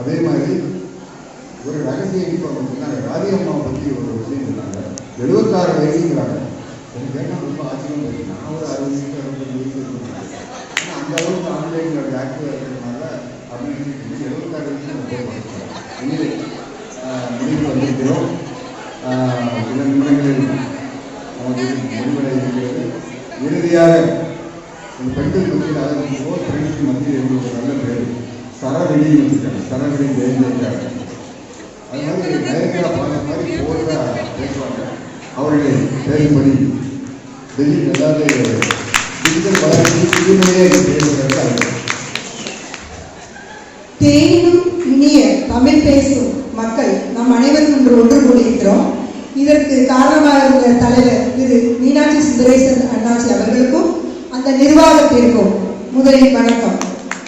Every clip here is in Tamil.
அதே மாதிரி ஒரு ரகசிய இப்போ சொன்னாங்க ராதி அம்மாவை பற்றி ஒரு விஷயம் சொன்னாங்க எழுபத்தாறு வயசுங்கிறாங்க. எனக்கு என்ன ரொம்ப ஆச்சரியம் இருக்கு நான் ஒரு அறுபது வயசு அறுபது வயசு ஆனால் அந்த அளவுக்கு ஆன்லைனில் ஆக்டிவாக இருக்கிறதுனால அப்படின்னு எழுபத்தாறு வயசு நம்ம போய் பார்த்துக்கலாம். முடிவு வந்திருக்கிறோம். சில நிமிடங்களில் நமக்கு முடிவடை இருக்கிறது. இறுதியாக பெண்கள் மத்தியில் அதாவது ஃபோர் ஃப்ரெண்ட்ஸ் மத்தியில் இருந்து ஒரு நல்ல பேர். அது மாதிரி மாதிரி பேசுவாங்க. டெல்லி அதாவது டிஜிட்டல் வளர்ச்சி புதுமையே பேசுவதற்கு அது. தேனினும் இனிய தமிழ் பேசும் மக்கள் நம் அனைவரும் இன்று ஒன்று கூடியிருக்கிறோம். இதற்கு காரணமாக இருந்த தலைவர் திரு மீனாட்சி சுந்தரேசன் அண்ணாச்சி அவர்களுக்கும் அந்த நிர்வாகத்திற்கும் முதலில் வணக்கம்.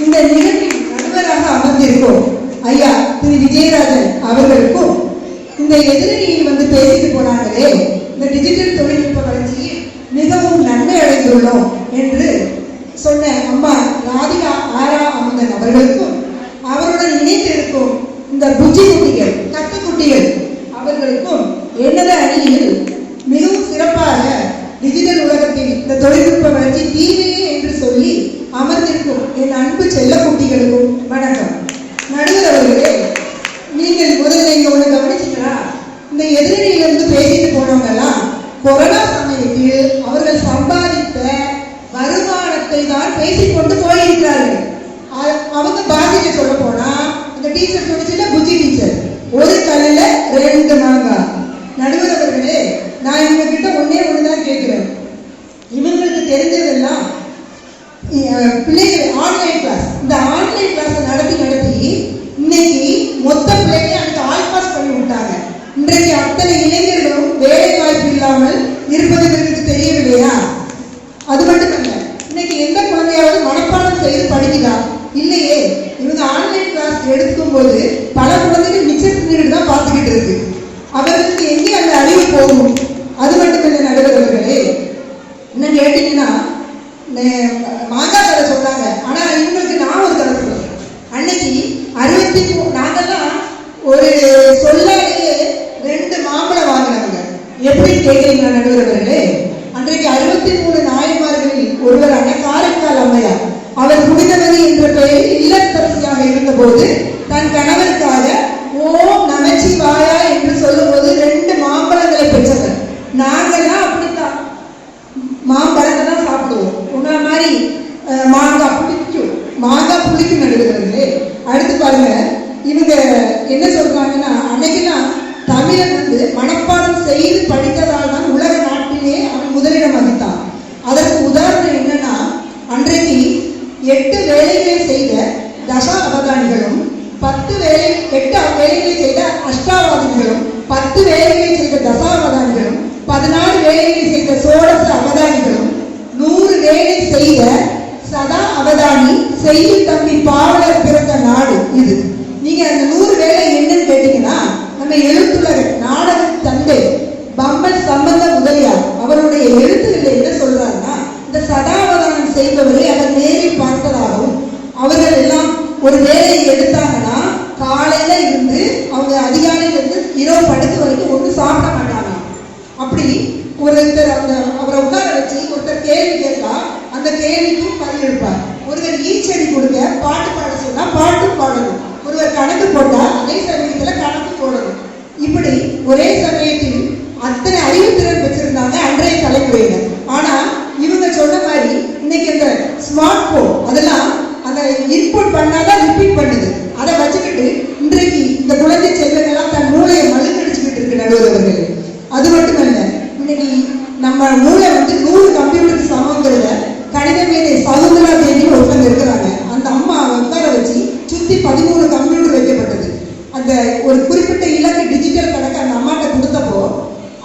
இந்த நிகழ்வில் நடுவராக ஐயா திரு விஜயராஜன் அவர்களுக்கும் இந்த எதிரணியில் வந்து பேசிட்டு போனாங்களே இந்த டிஜிட்டல் தொழில்நுட்ப வளர்ச்சியை மிகவும் நன்மை அடைந்துள்ளோம் என்று சொன்ன அம்மா ராதிகா ஆரா அமுதன் அவர்களுக்கும் அவருடன் இணைந்திருக்கும் இந்த புஜ்ஜி குட்டிகள் கத்து குட்டிகள் அவர்களுக்கும் எனது அணியில் மிகவும் சிறப்பாக டிஜிட்டல் உலகத்தில் இந்த தொழில்நுட்ப வளர்ச்சி தீமையே என்று சொல்லி அமர்ந்திருக்கும் என் அன்பு செல்ல குட்டிகளுக்கும் வணக்கம் நடுவர் அவர்களே நீங்கள் முதல்ல இங்க ஒண்ணு கவனிச்சீங்களா இந்த எதிரணியிலிருந்து பேசிட்டு போனவங்க எல்லாம் கொரோனா சமயத்தில் அவர்கள் சம்பாதித்த வருமானத்தை தான் பேசிக்கொண்டு போயிருக்கிறார்கள் அ- அவங்க பாஷையில சொல்ல போனா அந்த டீச்சர் சொல்லிச்சுல புஜி டீச்சர் ஒரு கல்லுல ரெண்டு மாங்காய் நடுவர் அவர்களே நான் இவங்க கிட்ட ஒன்னே ஒண்ணுதான் கேட்கிறேன் இவங்களுக்கு தெரிஞ்சதெல்லாம் பிள்ளைகள் ஆன்லைன் கிளாஸ் இந்த ஆன்லைன் கிளாஸை நடத்தி நடத்தி இன்னைக்கு மொத்த பிள்ளைகளையும் அதுக்கு ஆல் பாஸ் பண்ணி விட்டாங்க. இன்றைக்கு அத்தனை இளைஞர்களும் வேலை வாய்ப்பு இல்லாமல் இருப்பது எங்களுக்கு தெரியவில்லையா? அது மட்டுமல்ல இன்னைக்கு எந்த குழந்தையாவது மனப்பாடம் செய்து படிக்குதா? இல்லையே. இவங்க ஆன்லைன் கிளாஸ் எடுக்கும் போது பல குழந்தைகள் மிச்சத்தின் தான் பார்த்துக்கிட்டு இருக்கு. அவர்களுக்கு எங்கே அந்த அறிவு போகும்? அது மட்டுமல்ல நடுவர்களே அவர்களே என்ன மாங்காய் கதை சொன்னாங்க. ஆனா இவங்களுக்கு நான் ஒரு கதை சொல்றேன். அன்னைக்கு அறுபத்தி நாங்கெல்லாம் ஒரு சொல்லாலேயே ரெண்டு மாம்பழம் வாங்கினவங்க. எப்படி கேட்குறீங்க நடுவர்களே அன்றைக்கு அறுபத்தி மூணு நாயன்மார்களில் ஒருவரான காரைக்கால் அம்மையார் அவர் புனிதவதி என்ற பெயரில் இல்லத்தரசியாக இருந்தபோது தன் கணவருக்காக ஓம் நமச்சிவாயா என்று சொல்லும்போது ரெண்டு மாம்பழங்களை பெற்றவர் நாங்கெல்லாம் அப்படித்தான் மாம்பழத்தை தான் சாப்பிடுவோம் உங்களை மாதிரி அஹ், மாங்காய் புளிக்கும் மாங்காய் புளிக்கும் நடுகிறவர்களே அடுத்து பாருங்க. இவங்க என்ன சொல்றாங்கன்னா அன்னைக்குதான் தமிழன் வந்து மனப்பாடம் செய்து படித்ததால் தான் உலக நாட்டிலே அவன் முதலிடம் வகித்தான். அதற்கு உதாரணம் என்னன்னா அன்றைக்கு எட்டு வேலைகளை செய்த தசா அவதானிகளும் பத்து வேலை எட்டு வேலைகளை செய்த அஷ்டாவாதிகளும் பத்து வேலைகளை செய்த தசாவதானிகளும் பதினாலு இது நீங்க அந்த நூறு வேலை என்னன்னு கேட்டீங்கன்னா நம்ம எழுத்துலகர் நாடக தந்தை பம்பல் சம்பந்த முதலியார் அவருடைய எழுத்துக்கள் என்ன சொல்றாருன்னா இந்த சதாவதானம் செய்பவரை அவர் நேரில் பார்த்ததாகவும் அவர்கள் எல்லாம் ஒரு வேலையை எடுத்தாங்கன்னா காலையில இருந்து அவங்க அதிகாலையில இருந்து இரவு படுக்க வரைக்கும் ஒன்றும் சாப்பிட மாட்டாங்க அப்படி ஒருத்தர் அந்த அவரை உட்கார வச்சு ஒருத்தர் கேள்வி கேட்டா அந்த கேள்விக்கும் பதில் எடுப்பார் ஒருவர் ஈச்சடி கொடுக்க பாட்டு பாட சொன்னா பாட்டும் பாடணும் ஒருவர் கணக்கு போட்டா அதே சமயத்துல கணக்கு போடணும் இப்படி ஒரே சமயத்தில் அத்தனை அறிவுத்திறன் வச்சிருந்தாங்க அன்றைய தலைமுறையினர் ஆனா இவங்க சொன்ன மாதிரி இன்னைக்கு இந்த ஸ்மார்ட் போன் அதெல்லாம் அதை இன்புட் பண்ணாதான் ரிப்பீட் பண்ணுது அதை வச்சுக்கிட்டு இன்றைக்கு இந்த குழந்தை செல்வங்கள்லாம் தன் மூளையை மழுங்கடிச்சுக்கிட்டு இருக்கு நடுவர் அவர்களே அது மட்டுமல்ல இன்னைக்கு நம்ம மூளை வந்து நூறு கம்ப்யூட்டருக்கு சமங்கிறத கணித மேதை சகுந்தரா தேவின்னு ஒருத்தங்க இருக்கிறாங்க அந்த அம்மா உட்கார வச்சு சுத்தி பதிமூணு கம்ப்யூட்டர் வைக்கப்பட்டது அந்த ஒரு குறிப்பிட்ட இலக்கு டிஜிட்டல் கணக்கு அந்த அம்மாட்ட கொடுத்தப்போ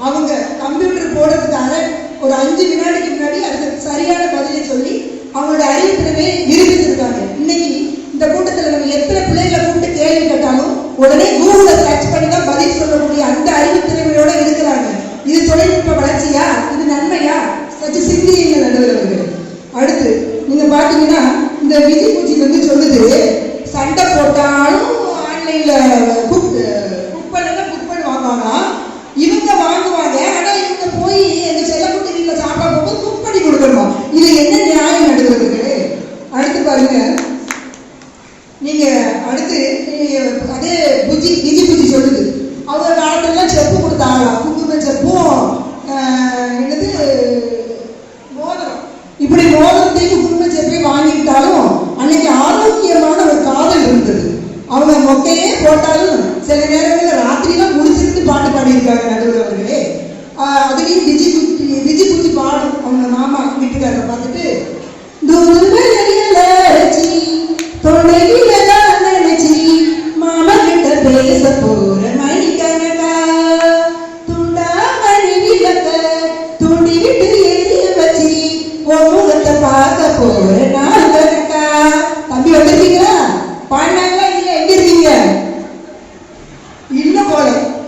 அவங்க கம்ப்யூட்டர் போடுறதுக்கு ஒரு அஞ்சு வினாடிக்கு முன்னாடி அதுக்கு சரியான பதிலை சொல்லி அவங்களோட அறிவுத்திறனை நிரூபிச்சிருக்காங்க இன்னைக்கு இந்த கூட்டத்தில் நம்ம எத்தனை பிள்ளைகளை கூப்பிட்டு கேள்வி கேட்டாலும் உடனே கூகுளில் சர்ச் பண்ணி தான் பதில் சொல்லக்கூடிய அந்த அறிவுத்திறமையோட இருக்கிறாங்க. இது தொழில்நுட்ப வளர்ச்சியா? இது நன்மையா? சற்று சிந்தியுங்க நடுவர் அடுத்து நீங்க பாத்தீங்கன்னா இந்த விதி பூச்சி வந்து சொல்லுது சண்டை போட்டால் நீங்க அடுத்து நீங்க அதே புஜி நிஜி புஜி சொல்லுது அவங்க செப்பு கொடுத்தாங்களாம். குங்கும செப்பும்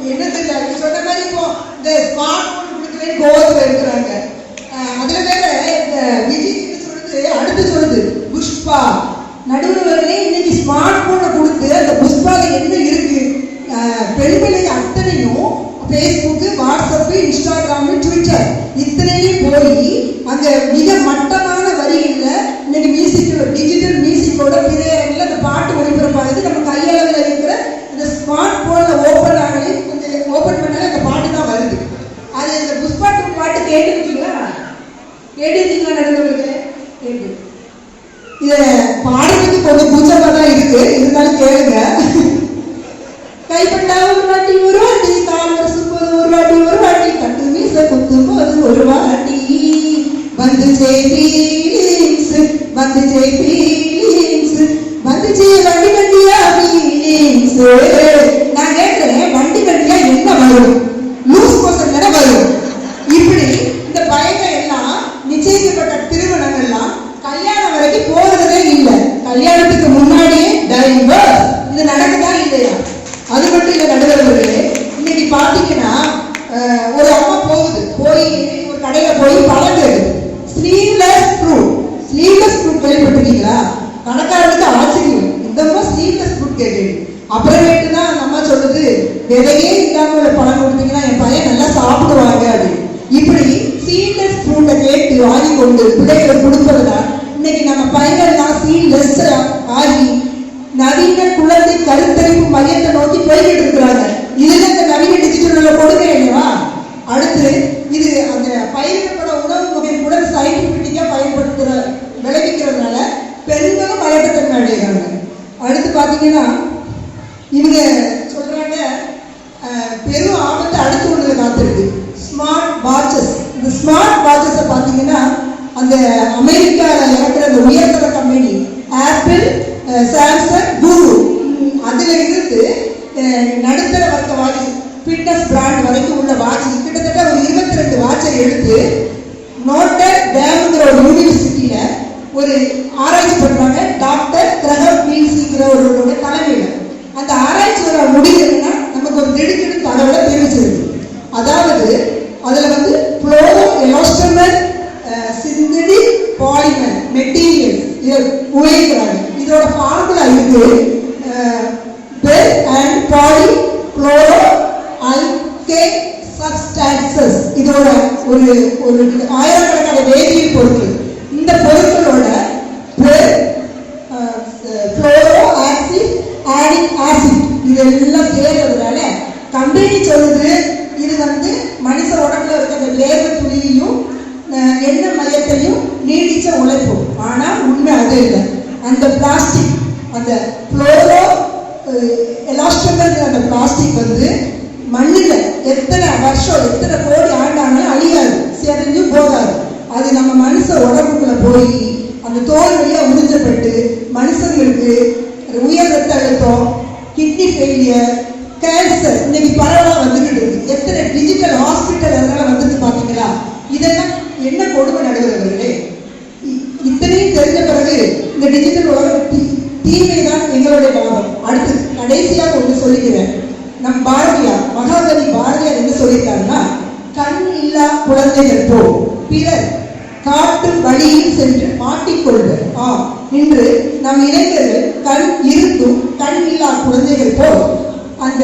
என்ன தெரியல நீ சொன்ன மாதிரி இப்போ இந்த ஸ்மார்ட் போன் கோவத்துல இருக்கிறாங்க அதுல வேற இந்த விஜய் கிட்ட சொல்லுது அடுத்து சொல்லுது புஷ்பா நடுவர்களே இன்னைக்கு ஸ்மார்ட் போனை கொடுத்து அந்த புஷ்பால என்ன இருக்கு? பெண்களை அத்தனையும் ஃபேஸ்புக்கு வாட்ஸ்அப்பு இன்ஸ்டாகிராமு ட்விட்டர் இத்தனையும் போய் அங்க மிக மட்டமான கல்யாணத்துக்கு முன்னாடியே டைவர்ஸ் இது நடக்குதா இல்லையா? அது மட்டும் இல்லை நடுவர்களே இன்னைக்கு பார்த்தீங்கன்னா ஒரு அம்மா போகுது. போய் ஒரு கடையில் போய் பழம் கேக்குது. ஸ்லீவ்லெஸ் ஃப்ரூட் ஸ்லீவ்லெஸ் ஃப்ரூட் கேள்விப்பட்டிருக்கீங்களா? கணக்காரனுக்கு ஆச்சரியம். இந்த அம்மா ஸ்லீவ்லெஸ் ஃப்ரூட் கேட்குது அப்புறமேட்டு தான் அந்த அம்மா சொல்லுது விதையே இல்லாம ஒரு பழம் கொடுத்தீங்கன்னா என் பையன் நல்லா சாப்பிடுவாங்க அப்படின்னு. இப்படி சீட்லெஸ் ஃப்ரூட்டை கேட்டு வாங்கி கொண்டு பிள்ளைகளை கொடுப்பதுதான் இன்னைக்கு நம்ம பையன் சீட்லெஸ் ஆகி நவீன குழந்தை கருத்தரிப்பு மையத்தை நோக்கி போய்கிட்டு இருக்கிறாங்க இதுல இந்த நவீன டிஜிட்டல் கொடுக்க இல்லையா? அடுத்து இது அந்த பயிரிடப்பட உணவு வகை கூட சயின்டிபிக்கா பயன்படுத்துற விளைவிக்கிறதுனால பெண்களும் மயக்கத்தன்மை அடைகிறாங்க அடுத்து பாத்தீங்கன்னா இவங்க சொல்றாங்க பெரும் ஆபத்து அடுத்து ஒன்று காத்திருக்கு. ஸ்மார்ட் வாட்சஸ் இந்த ஸ்மார்ட் வாட்சஸை பார்த்தீங்கன்னா அந்த அமெரிக்காவில் இருக்கிற அந்த உயர்தர கம்பெனி ஆப்பிள் சாம்சங் கூகுள். அதில் இருந்து நடுத்தர வர்க்க வாட்ச் ஃபிட்னஸ் பிராண்ட் வரைக்கும் உள்ள வாட்ச் கிட்டத்தட்ட ஒரு இருபத்தி ரெண்டு வாட்சை எடுத்து நோட்டர் டேம்ங்கிற ஒரு யூனிவர்சிட்டியில் ஒரு ஆராய்ச்சி பண்ணுறாங்க டாக்டர் கிரகம் மீன்ஸுங்கிறவர்களோட தலைமையில். அந்த ஆராய்ச்சியோட முடிவு என்னன்னா நமக்கு ஒரு திடுக்கிடும் தகவலை தெரிவிச்சிருக்கு அதாவது அதில் வந்து இதை இதோட ஃபார்முலா இருக்கு அண்ட் பாலி குளோரோ அல்கே சப்ஸ்டான்சஸ் இதோட ஒரு ஒரு ஆயிரக்கணக்கான வேதியியல் பொருட்கள். இந்த பொருட்களோட பெர் ஃப்ளோரோ ஆசிட் ஆடிக் ஆசிட் இதெல்லாம் சேர்றதுனால கம்பெனி சொல்லுது இது வந்து மனுஷ உடம்புல இருக்க அந்த வேர்வை துளியையும் அஹ், எண்ணெய் மையத்தையும் நீடிச்ச உழைப்பும் ஆனா உண்மை அது இல்லை அந்த பிளாஸ்டிக் அந்த ஃப்ளோரோ எலாஸ்டமர் அந்த பிளாஸ்டிக் வந்து மண்ணில் எத்தனை வருஷம் எத்தனை கோடி ஆண்டானாலும் அழியாது செதஞ்சும் போகாது அது நம்ம மனுஷ உடம்புக்குள்ள போய் அந்த தோல் வழியா உறிஞ்சப்பட்டு மனுஷங்களுக்கு உயர் ரத்த அழுத்தம் கிட்னி ஃபெயிலியர் கேன்சர் இன்னைக்கு பரவலாக வந்துகிட்டு இருக்கு. எத்தனை டிஜிட்டல் ஹாஸ்பிட்டல் அதெல்லாம் வந்துட்டு பார்த்தீங்களா? இதெல்லாம் என்ன கொடுமை நடுவர்களே இத்தனையும் தெரிஞ்ச பிறகு இந்த டிஜிட்டல் உலகம் தீ- தீமை தான் எங்களுடைய வாதம் அடுத்து கடைசியாக ஒன்று சொல்லிக்கிறேன். நம் பாரதியார் மகாகவி பாரதியார் என்ன சொல்லியிருக்காருன்னா கண் இல்லா குழந்தைகள் போ. பிறர் காட்டு வழியில் சென்று மாட்டிக்கொள்வர். ஆ இன்று நம் இளைஞர்கள் கண் இருக்கும் கண் இல்லா குழந்தைகள் போல் அந்த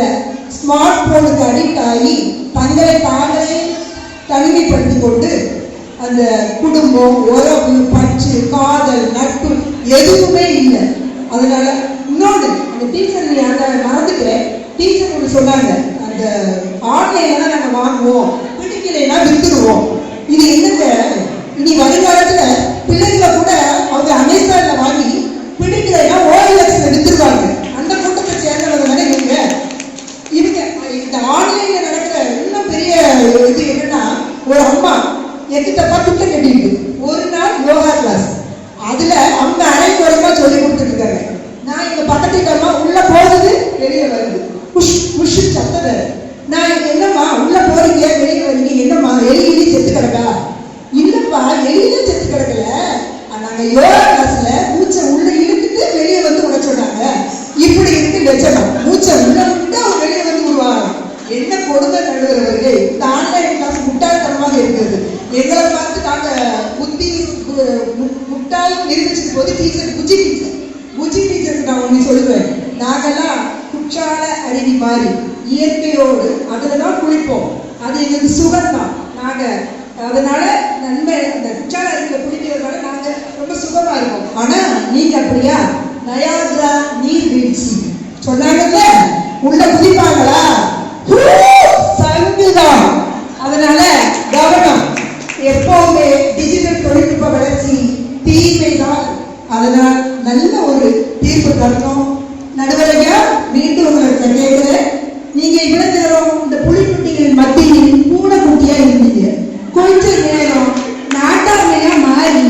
ஸ்மார்ட் போனுக்கு அடிக்ட் ஆகி தங்களை தாங்களே தனிமைப்படுத்திக் கொண்டு அந்த குடும்பம் உறவு பச்சு காதல் நட்பு எதுவுமே இல்லை. அதனால இன்னொன்று அந்த டீச்சர் நீ அந்த மறந்துக்கிறேன் டீச்சர் ஒன்று சொன்னாங்க. அந்த ஆன்லைன்ல தான் நாங்கள் வாங்குவோம். பிடிக்கலைன்னா வித்துடுவோம் இது என்னங்க இனி வருங்காலத்துல பிள்ளைங்களை கூட அவங்க அமேசான்ல வாங்கி பிடிக்கலைன்னா ஓஎல்எக்ஸ்ல வித்துருவாங்க அந்த கூட்டத்தை சேர்ந்தவங்க தானே நீங்க இவங்க இந்த ஆன்லைன்ல நடக்கிற இன்னும் பெரிய இது என்னன்னா ஒரு அம்மா என்கிட்ட துட்டை கட்டிட்டு ஒரு நாள் யோகா கிளாஸ் அதுல அவங்க அரைக்குறைமா சொல்லி கொடுத்துட்டு இருக்காங்க நான் எங்க பக்கத்து அம்மா உள்ள போகுது வெளியே வருது. புஷ் புஷ் சத்தம் நான் என்னம்மா உள்ள போறீங்க வெளியே வரீங்க என்னம்மா எலி செத்து கிடக்கா? இல்லப்பா எலியில செத்து கிடக்கல. நாங்க யோகா கிளாஸ்ல மூச்சை உள்ள இழுத்துட்டு வெளியே வந்து விட சொன்னாங்க. இப்படி இருக்கு லட்சணம். மூச்சை உள்ள விட்டு அவங்க வெளியே வந்து விடுவாங்க என்ன கொடுமை நடுவர்களே மாதிரி இருக்கிறது. எங்களை பார்த்து நாங்கள் புத்தி முட்டாள் நிரூபிச்சது போது டீச்சர் குஜி டீச்சர் குஜி டீச்சருக்கு நான் ஒண்ணு சொல்லுவேன். நாங்கெல்லாம் குற்றால அருவி மாதிரி இயற்கையோடு அதில் தான் குளிப்போம். அது எங்களுக்கு சுகம் தான் நாங்கள் அதனால நன்மை அந்த குற்றால அருவியில் குளிக்கிறதுனால நாங்க ரொம்ப சுகமா இருக்கோம். ஆனா நீங்க அப்படியா? நயாத்ரா நீர் வீழ்ச்சி. சொன்னாங்கல்ல? உள்ள குதிப்பாங்களா? வீட்டுக்கு வரணும். நடுவரையா? மீண்டும் உங்களுக்கு கேட்கிறேன் நீங்க இவ்வளவு நேரம் இந்த புலிக்குட்டிகள் மத்தியில் பூனை குட்டியா இருந்தீங்க. கொஞ்சம் நேரம் நாட்டாமையா மாறி